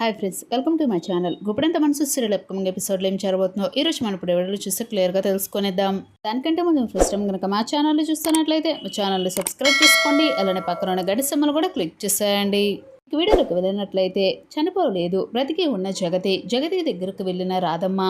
Hi friends welcome to my channel. Guppedantha Manasu serial upcoming ఎపిసోడ్లో ఏం జరగబోతుందో ఈ రోజు మనం ఇప్పుడు ఎవరిలో చూస్తే క్లియర్గా తెలుసుకునేద్దాం. దానికంటే ముందు ఫస్ట్ టైం కనుక మా ఛానల్ని చూస్తున్నట్లయితే మా ఛానల్ని సబ్స్క్రైబ్ చేసుకోండి అలానే పక్కన ఉన్న గడి సమ్మలు కూడా క్లిక్ చేసేయండి. ఇక వీడియోలోకి వెళ్ళినట్లయితే చనిపోలేదు బ్రతికి ఉన్న జగతి జగతి దగ్గరకు వెళ్ళిన రాధమ్మ.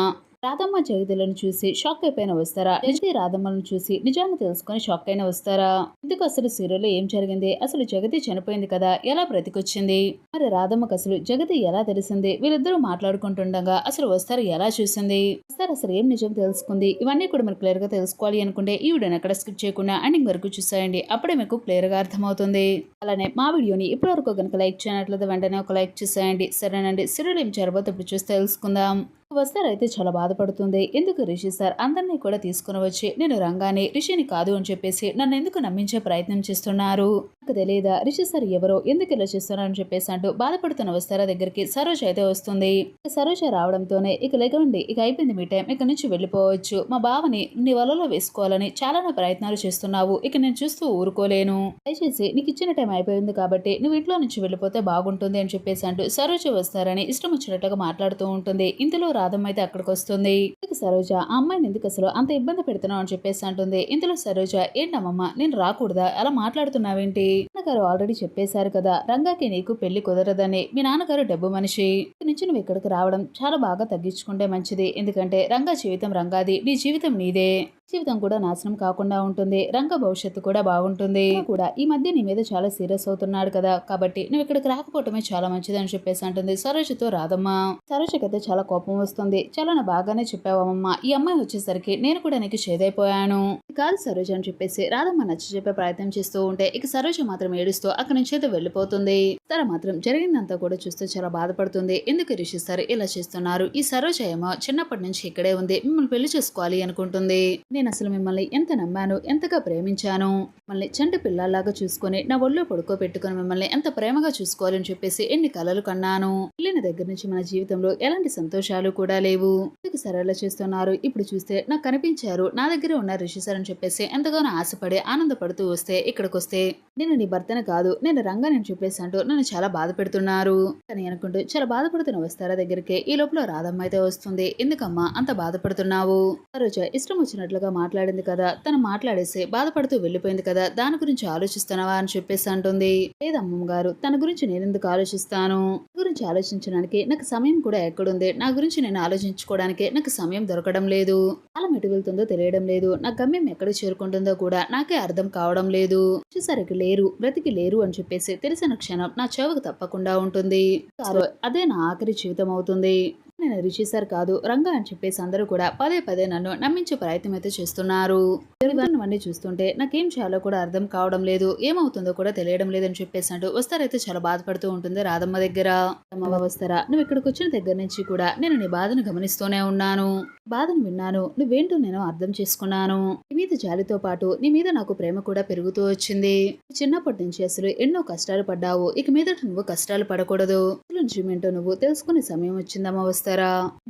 రాధమ్మ జగదులను చూసి షాక్ అయిపోయిన వస్తారా? జగతి రాధమ్మలను చూసి? నిజాన్ని తెలుసుకొని షాక్ అయిన వస్తారా? ఎందుకు అసలు సీరియల్లో ఏం జరిగింది? అసలు జగతి చనిపోయింది కదా? ఎలా బ్రతికొచ్చింది? మరి రాధమ్మకు అసలు జగతి ఎలా తెలిసింది? వీళ్ళిద్దరూ మాట్లాడుకుంటుండగా అసలు వస్తారు ఎలా చూసింది? వస్తారు అసలు ఏం నిజం తెలుసుకుంది? ఇవన్నీ కూడా మీరు క్లియర్గా తెలుసుకోవాలి అనుకుంటే ఈ వీడియోని అక్కడ స్కిప్ చేయకుండా అండింగ్ వరకు చూసేయండి. అప్పుడే మీకు క్లియర్గా అర్థమవుతుంది. అలానే మా వీడియోని ఇప్పటివరకు కనుక లైక్ చేయనట్లయితే వెంటనే ఒక లైక్ చేసేయండి. సరేనండి. సీరియల్ ఏం జరగబోతే ఇప్పుడు చూసి తెలుసుకుందాం. వస్తే అయితే చాలా బాధపడుతుంది. ఎందుకు రిషి సార్ అందరినీ కూడా తీసుకుని వచ్చి నేను రంగానే రిషిని కాదు అని చెప్పేసి నన్ను ఎందుకు నమ్మించే ప్రయత్నం చేస్తున్నారు? నాకు తెలియదా రిషి సార్ ఎవరో ఎందుకు ఇలా చేస్తున్నారు అని చెప్పేసి అంటూ బాధపడుతున్న వస్తారా దగ్గరికి సరోజ అయితే వస్తుంది. సరోజ రావడంతోనే ఇక లేకండి ఇక అయిపోయింది మీ టైం ఇక నుంచి వెళ్ళిపోవచ్చు. మా బావని నీ వలలో వేసుకోవాలని చాలా ప్రయత్నాలు చేస్తున్నావు ఇక నేను చూస్తూ ఊరుకోలేను. దయచేసి నీకు ఇచ్చిన టైం అయిపోయింది కాబట్టి నువ్వు ఇంట్లో నుంచి వెళ్ళిపోతే బాగుంటుంది అని చెప్పేసి అంటూ సరోజ వస్తారని ఇష్టం వచ్చినట్టుగా మాట్లాడుతూ ఉంటుంది. ఇంతలో రాధమ్మ అయితే అక్కడికి వస్తుంది సరోజ? ఆ అమ్మాయిని ఎందుకు అసలు అంత ఇబ్బంది పెడుతున్నావు? అని చెప్పేసి అంటుంది. ఇంతలో సరోజ ఏంటమ్మమ్మ నేను రాకూడదా? అలా మాట్లాడుతున్నావేంటి? నాన్నగారు ఆల్రెడీ చెప్పేశారు కదా. రంగాకి నీకు పెళ్ళి కుదరదని మీ నాన్నగారు డబ్బు మనిషి. నుంచి నువ్వు ఇక్కడికి రావడం చాలా బాగా తగ్గించుకుంటే మంచిది. ఎందుకంటే రంగా జీవితం రంగాది. నీ జీవితం నీదే. జీవితం కూడా నాశనం కాకుండా ఉంటుంది. రంగ భవిష్యత్తు కూడా బాగుంటుంది. కూడా ఈ మధ్య నీ మీద చాలా సీరియస్ అవుతున్నాడు కదా. కాబట్టి నువ్వు ఇక్కడికి రాకపోవటమే చాలా మంచిది అని చెప్పేసి అంటుంది సరోజతో రాదమ్మ సరోజకైతే చాలా కోపం వస్తుంది. చాలా నా బాగానే చెప్పావమ్మా ఈ అమ్మాయి వచ్చేసరికి నేను కూడా నీకు చేదైపోయాను. కాదు సరోజ అని చెప్పేసి రాధమ్మ నచ్చ చెప్పే ప్రయత్నం చేస్తూ ఉంటే ఇక సరోజ మాత్రం ఏడుస్తూ అక్కడి నుంచి అయితే వెళ్ళిపోతుంది. తన మాత్రం జరిగిందంతా కూడా చూస్తూ చాలా బాధపడుతుంది. ఎందుకు రిషి సార్ ఇలా చేస్తున్నారు? ఈ సరోజ చిన్నప్పటి నుంచి ఇక్కడే ఉంది. మిమ్మల్ని పెళ్ళి చేసుకోవాలి అనుకుంటుంది. నేను అసలు మిమ్మల్ని ఎంత నమ్మాను? ఎంతగా ప్రేమించాను? మిమ్మల్ని చంటి పిల్లల్లాగా చూసుకొని నా ఒళ్ళో పడుకోబెట్టుకుని మిమ్మల్ని ఎంత ప్రేమగా చూసుకోవాలని చెప్పేసి ఎన్ని కలలు కన్నాను? వెళ్ళిన దగ్గర నుంచి మన జీవితంలో ఎలాంటి సంతోషాలు కూడా లేవు. ఎందుకు సరళ చేస్తున్నారు? ఇప్పుడు చూస్తే నాకు కనిపించారు. నా దగ్గర ఉన్న రిషి సార్ అని చెప్పేసి ఎంతగానో ఆశపడి ఆనందపడుతూ వస్తే ఇక్కడికి వస్తే నేను నీ భర్తను కాదు. నేను రంగా నేను చెప్పేసి అంటూ నన్ను చాలా బాధ పెడుతున్నారు. అని అనుకుంటూ చాలా బాధపడుతున్న వస్తారా దగ్గరికి? ఈ లోపల రాధమ్మ అయితే వస్తుంది. ఎందుకమ్మా అంత బాధపడుతున్నావు? సరోజ ఇష్టం వచ్చినట్లుగా మాట్లాడింది కదా. తను మాట్లాడేసి బాధపడుతూ వెళ్ళిపోయింది కదా. దాని గురించి ఆలోచిస్తున్నావా అని చెప్పేసి అంటుంది. లేదమ్మమ్మ గారు తన గురించి నేను ఎందుకు ఆలోచిస్తాను గురించి ఆలోచించడానికి నాకు సమయం కూడా ఎక్కడుంది. నా గురించి నేను ఆలోచించుకోవడానికి నాకు సమయం దొరకడం లేదు. కాలం ఎటు వెళ్తుందో తెలియడం లేదు. నా గమ్యం ఎక్కడ చేరుకుంటుందో కూడా నాకే అర్థం కావడం లేదు. వచ్చేసరికి లేరు బ్రతికి లేరు అని చెప్పేసి తెలిసిన క్షణం నా చెవకు తప్పకుండా ఉంటుంది. అదే నా ఆఖరి జీవితం అవుతుంది నేను రిషి సార్ కాదు రంగా అని చెప్పేసి అందరూ కూడా పదే పదే నన్ను నమ్మించే ప్రయత్నం అయితే చేస్తున్నారు. ఇవన్నీ చూస్తుంటే నాకేం చేయాలో కూడా అర్థం కావడం లేదు ఏమవుతుందో కూడా తెలియడం లేదని చెప్పేసి అంటూ వస్తారైతే చాలా బాధపడుతూ ఉంటుంది రాధమ్మ దగ్గర. అమ్మ వస్తారా? నువ్వు ఇక్కడికి వచ్చిన దగ్గర నుంచి కూడా నేను నీ బాధను గమనిస్తూనే ఉన్నాను. బాధను విన్నాను నువ్వేంటో నేను అర్థం చేసుకున్నాను. నీ మీద జాలితో పాటు నీ మీద నాకు ప్రేమ కూడా పెరుగుతూ వచ్చింది. చిన్నప్పటి నుంచి అసలు ఎన్నో కష్టాలు పడ్డావు ఇక మీదట నువ్వు కష్టాలు పడకూడదు. నుంచి ఏంటో నువ్వు తెలుసుకునే సమయం వచ్చిందమ్మ వస్తారా?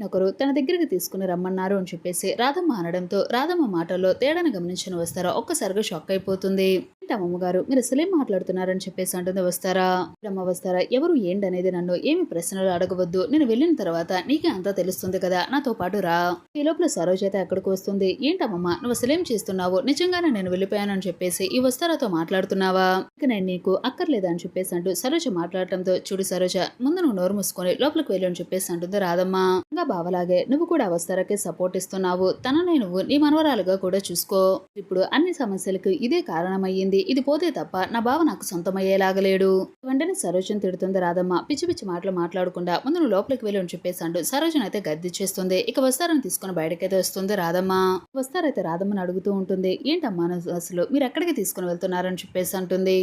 ఒకరు తన దగ్గరికి తీసుకుని రమ్మన్నారు అని చెప్పేసి రాధమ్మ అనడంతో రాధమ్మ మాటల్లో తేడాను గమనించిన వస్తారా? ఒక్కసారిగా షాక్ అయిపోతుంది. ఏంటమ్మమ్మ అమ్మగారు మీరు అసలేం మాట్లాడుతున్నారని చెప్పేసి అంటుంది వస్తారా? అమ్మ వస్తారా? ఎవరు ఏంటనేది నన్ను ఏమి ప్రశ్నలు అడగవద్దు. నేను వెళ్ళిన తర్వాత నీకే అంతా తెలుస్తుంది కదా నాతో పాటు రా. ఈ లోపల సరోజ అయితే అక్కడికి వస్తుంది. ఏంటమ్మమ్మ నువ్వు అసలేం చేస్తున్నావు? నిజంగానే నేను వెళ్ళిపోయానని చెప్పేసి ఈ వస్తారాతో మాట్లాడుతున్నావా? ఇక నేను నీకు అక్కర్లేదా? అని చెప్పేసి అంటూ సరోజ మాట్లాడటంతో చూడు సరోజ ముందు నువ్వు నోరు మూసుకొని లోపలికి వెళ్ళని చెప్పేసి అంటుంది రాదమ్మ ఇంకా బావలాగే నువ్వు కూడా వస్తారాకే సపోర్ట్ ఇస్తున్నావు. తనని నువ్వు నీ మనవరాలుగా కూడా చూసుకో. ఇప్పుడు అన్ని సమస్యలకు ఇదే కారణమయ్యింది. ఇది పోతే తప్ప నా బావ నాకు సొంతమయ్యేలాగలేడు వెంటనే సరోజన్ తిడుతుంది రాధమ్మ. పిచ్చి పిచ్చి మాటలు మాట్లాడకుండా ముందు నువ్వు లోపలికి వెళ్ళి అని చెప్పేసి సరోజన్ అయితే గద్దిచ్చేస్తుంది. ఇక వస్తారని తీసుకుని బయటకైతే వస్తుంది రాధమ్మ. వస్తారైతే రాధమ్మని అడుగుతూ ఉంటుంది. ఏంటమ్మా అసలు? మీరు ఎక్కడికి తీసుకుని వెళ్తున్నారని చెప్పేసి అంటుంది.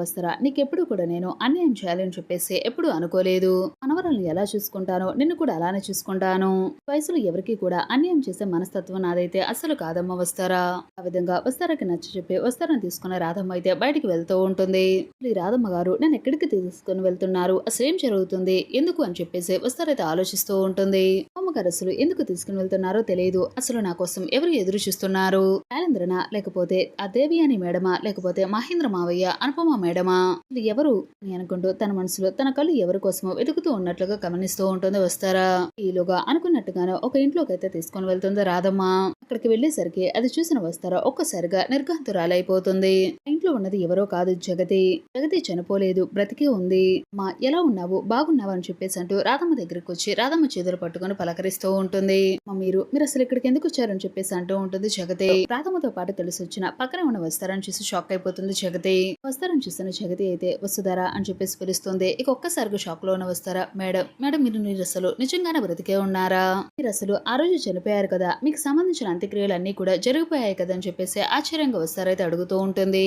వస్తారా? నీకెప్పుడు కూడా నేను అన్యాయం చేయాలని చెప్పేసి ఎప్పుడు అనుకోలేదు. మనవరాలను ఎలా చూసుకుంటానో నిన్ను కూడా అలానే అలానే చూసుకుంటాను. వయసులో ఎవరికి కూడా అన్యాయం చేసే మనస్తత్వం నాదైతే అసలు కాదమ్మ వస్తారా? ఆ విధంగా వస్తారాకి నచ్చ చెప్పి వస్తారని తీసుకున్న రాధమ్మ అయితే బయటికి వెళ్తూ ఉంటుంది. ఈ రాధమ్మ గారు నేను ఎక్కడికి తీసుకుని వెళ్తున్నారు? అసలు ఏం జరుగుతుంది? ఎందుకు? అని చెప్పేసి వస్తారైతే ఆలోచిస్తూ ఉంటుంది. అమ్మగారు అసలు ఎందుకు తీసుకుని వెళ్తున్నారో తెలియదు. అసలు నా కోసం ఎవరు ఎదురు చూస్తున్నారు? శైలేంద్రన లేకపోతే ఆ దేవి అని మేడమా? లేకపోతే మహేంద్ర మావయ్య అనుపమ మేడమా? ఎవరు? అని అనుకుంటూ తన మనసులో తన కళ్ళు ఎవరి కోసమో వెతుకుతూ ఉన్నట్లుగా గమనిస్తూ ఉంటుంది వస్తారా. ఈలోగా అనుకున్నట్టుగానే ఒక ఇంట్లోకి అయితే తీసుకొని వెళ్తుంది రాధమ్మ. అక్కడికి వెళ్ళేసరికి అది చూసిన వస్తారా ఒక్కసారిగా నిర్ఘాంతురాలైపోతుంది ఇంట్లో ఉన్నది ఎవరో కాదు జగతి. జగతి చనిపోలేదు బ్రతికే ఉంది. మా ఎలా ఉన్నావు? బాగున్నావు? అని చెప్పేసి అంటూ రాధమ్మ దగ్గరికి వచ్చి రాధమ్మ చేతులు పట్టుకొని పలకరిస్తూ ఉంటుంది. "మా మీరు మీరు అసలు ఇక్కడికి ఎందుకు వచ్చారని చెప్పేసి అంటూ ఉంటుంది జగతి. రాధమ్మతో పాటు కలిసి వచ్చిన పక్కన ఉన్న వస్తారని చూసి షాక్ అయిపోతుంది జగతి. వస్తారని చూస్తున్న జగతి అయితే వస్తుందారా అని చెప్పేసి పిలుస్తుంది. ఇక ఒక్కసారిగా షాక్లో ఉన్న వస్తారా మేడం మేడం మీరు మీరు అసలు నిజంగానే బ్రతికే ఉన్నారా? మీరు అసలు ఆ రోజు చనిపోయారు కదా? మీకు సంబంధించిన అంత్యక్రియలు అన్ని కూడా జరిగిపోయాయి కదా? అని చెప్పేసి ఆశ్చర్యంగా వస్తారైతే అడుగుతూ ఉంటుంది.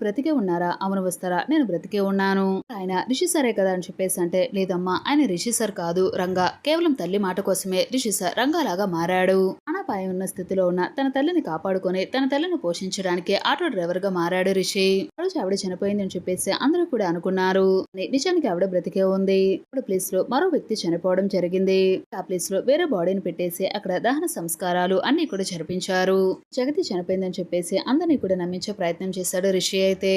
బ్రతికే ఉన్నారా? అవును వస్తారా? నేను బ్రతికే ఉన్నాను. ఆయన రిషి సరే కదా అని చెప్పేసి అంటే లేదమ్మా ఆయన రిషి సార్ కాదు రంగా. కేవలం తల్లి మాట కోసమే రిషి సార్ రంగాలాగా మారాడు. ప్రాణాపాయం ఉన్న స్థితిలో ఉన్న తన తల్లిని కాపాడుకొని తన తల్లిని పోషించడానికి ఆటో డ్రైవర్గా మారాడు రిషి. రోజు ఆవిడ చనిపోయింది అని చెప్పేసి అందరూ కూడా అనుకున్నారు. నిజానికి ఆవిడ బ్రతికే ఉంది. ఇప్పుడు ప్లేస్లో మరో వ్యక్తి చనిపోవడం జరిగింది. ఆ ప్లేస్లో వేరే బాడీని పెట్టేసి అక్కడ దహన సంస్కారాలు అన్ని కూడా జరిపించారు. జగతి చనిపోయిందని చెప్పేసి అందరినీ కూడా నమ్మించే ప్రయత్నం చేశాడు రిషి. అయితే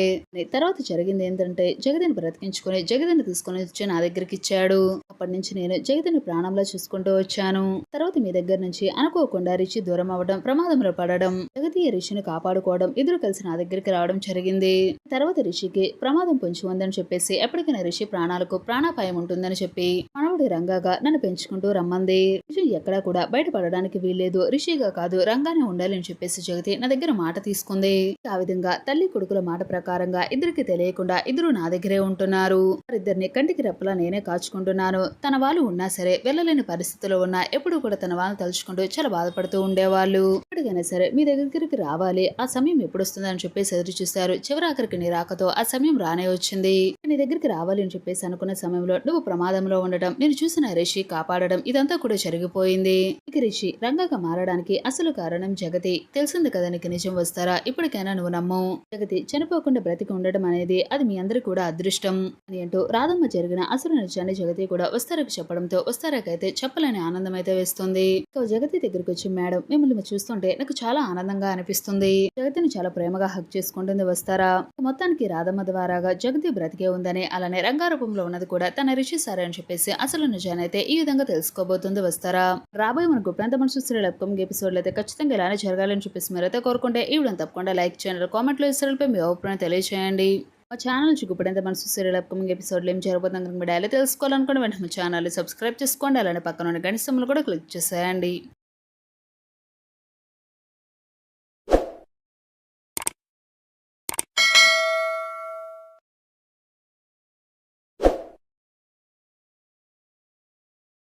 తర్వాత జరిగింది ఏంటంటే జగతిని బ్రతికించుకొని జగతిని తీసుకొని వచ్చి నా దగ్గరికి ఇచ్చాడు. అప్పటి నుంచి నేను జగతిని ప్రాణంలో చూసుకుంటూ వచ్చాను. తర్వాత మీ దగ్గర నుంచి అనుకోకుండా రిషి దూరం అవ్వడం ప్రమాదంలో పడడం జగతి రిషిని కాపాడుకోవడం ఇద్దరు కలిసి నా దగ్గరికి రావడం జరిగింది. తర్వాత రిషికి ప్రమాదం పొంచి ఉందని చెప్పేసి ఎప్పటికైనా రిషి ప్రాణాలకు ప్రాణాపాయం ఉంటుందని చెప్పి మనవుడి రంగాగా నన్ను పెంచుకుంటూ రమ్మంది. రిషి ఎక్కడా కూడా బయటపడడానికి వీల్లేదు. రిషిగా కాదు రంగానే ఉండాలని చెప్పేసి జగతి నా దగ్గర మాట తీసుకుంది. ఆ విధంగా తల్లి కొడుకుల మాట ప్రకారంగా ఇద్దరికి తెలియకుండా ఇద్దరు నా దగ్గరే ఉంటున్నారు. వారిద్దరిని కంటికి రెప్పలా నేనే కాచుకుంటున్నాను. తన వాళ్ళు ఉన్నా సరే వెళ్ళలేని పరిస్థితిలో ఉన్నా ఎప్పుడు కూడా తన వాళ్ళని తలుచుకుంటూ చాలా బాధపడుతూ ఉండేవాళ్ళు. ఎప్పటికైనా సరే మీ దగ్గరికి రావాలి. ఆ సమయం ఎప్పుడు వస్తుందని చెప్పేసి ఎదురు చూస్తారు చివరి ఆఖరికి నీ రాకతో ఆ సమయం రానే వచ్చింది. నీ దగ్గరికి రావాలి అని చెప్పేసి అనుకున్న సమయంలో నువ్వు ప్రమాదంలో ఉండడం నేను చూసిన రిషి కాపాడడం ఇదంతా కూడా జరిగిపోయింది. రిషి రంగగా మారడానికి అసలు కారణం జగతి. తెలిసింది కదా నీకు నిజం వస్తారా? ఇప్పటికైనా నువ్వు నమ్ము. జగతి చనిపోకుండా బ్రతికి ఉండడం అనేది అది మీ అందరి కూడా అదృష్టం. అని అంటూ రాధమ్మ జరిగిన అసలు నిజాన్ని జగతి కూడా వస్తారకు చెప్పడంతో వస్తారకైతే చెప్పలేని ఆనందం అయితే వేస్తుంది. జగతి దగ్గరికి వచ్చి మేడం మిమ్మల్ని చూస్తుంటే నాకు చాలా ఆనందంగా అనిపిస్తుంది. జగతిని చాలా ప్రేమగా హక్ చేసుకుంటుంది వస్తారా? మొత్తానికి రాధమ్మ ద్వారాగా జగతి బ్రతికే ఉందని అలానే రంగారూపంలో ఉన్నది కూడా తన రిషి సరే అని చెప్పేసి అసలు నిజానైతే ఈ విధంగా తెలుసుకోబోతుంది వస్తారా? రాబోయే మనకు ప్రాంత మనసు సీరియల్ అప్కమింగ్ ఎపిసోడ్లు అయితే ఖచ్చితంగా ఇలానే జరగాలని చెప్పేసి మీరైతే కోరుకుంటే ఈ వీడియోని తప్పకుండా లైక్ చేయండి కామెంట్లో ఈ సీరియల్పై మీ తప్పకుండా తెలియజేయండి మా ఛానల్ చూపడంత మనసు సీరియల్ అప్కమింగ్ ఎపిసోడ్లు ఏం జరగబోతుంది కనుక మీరు డైలీ తెలుసుకోవాలనుకుంటే వెంటనే మా ఛానల్ సబ్స్క్రైబ్ చేసుకోండి. అలానే పక్కన ఉన్న గణిస్తములు కూడా క్లిక్ చేసేయండి.